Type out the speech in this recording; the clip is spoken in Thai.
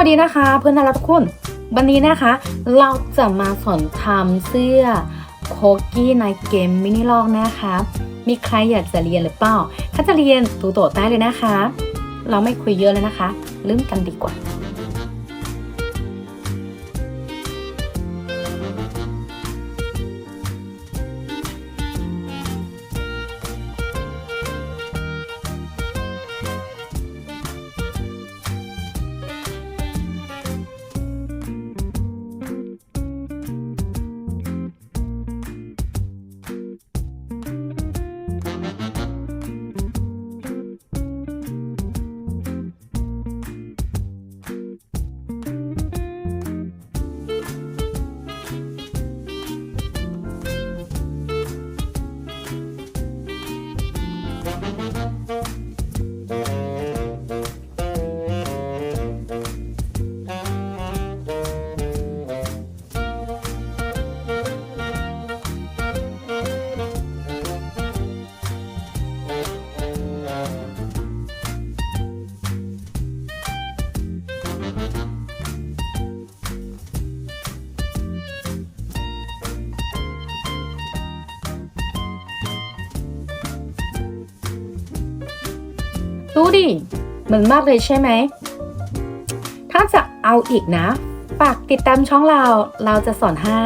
วัสดีนะคะ เพื่อนน่ารักทุกคน วันนี้นะคะ เราจะมาสอนทำเสื้อโคกี้ในเกมมินิลอกนะคะ มีใครอยากจะเรียนหรือเปล่า ถ้าจะเรียนตูโตใต้เลยนะคะ เราไม่คุยเยอะแล้วนะคะเริ่มกันดีกว่า ดูดิเหมือนมากเลยใช่ไหม ถ้าจะเอาอีกนะ ฝากติดตามช่องเรา เราจะสอนให้